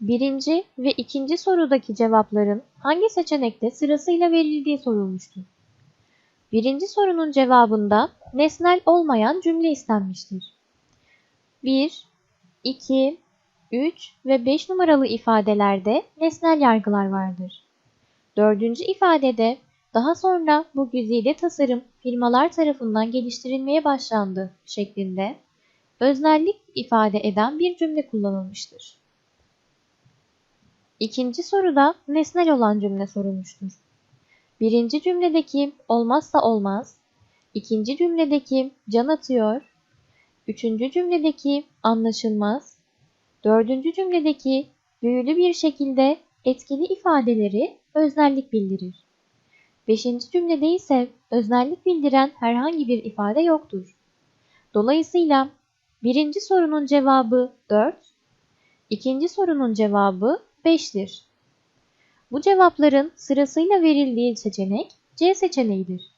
Birinci ve ikinci sorudaki cevapların hangi seçenekte sırasıyla verildiği sorulmuştur. Birinci sorunun cevabında nesnel olmayan cümle istenmiştir. 1, 2, 3 ve 5 numaralı ifadelerde nesnel yargılar vardır. Dördüncü ifadede daha sonra bu güzide tasarım firmalar tarafından geliştirilmeye başlandı şeklinde öznellik ifade eden bir cümle kullanılmıştır. İkinci soruda nesnel olan cümle sorulmuştur. Birinci cümledeki olmazsa olmaz, ikinci cümledeki can atıyor, üçüncü cümledeki anlaşılmaz, dördüncü cümledeki büyülü bir şekilde etkili ifadeleri öznellik bildirir. Beşinci cümlede ise öznellik bildiren herhangi bir ifade yoktur. Dolayısıyla birinci sorunun cevabı 4, ikinci sorunun cevabı 5'tir. Bu cevapların sırasıyla verildiği seçenek C seçeneğidir.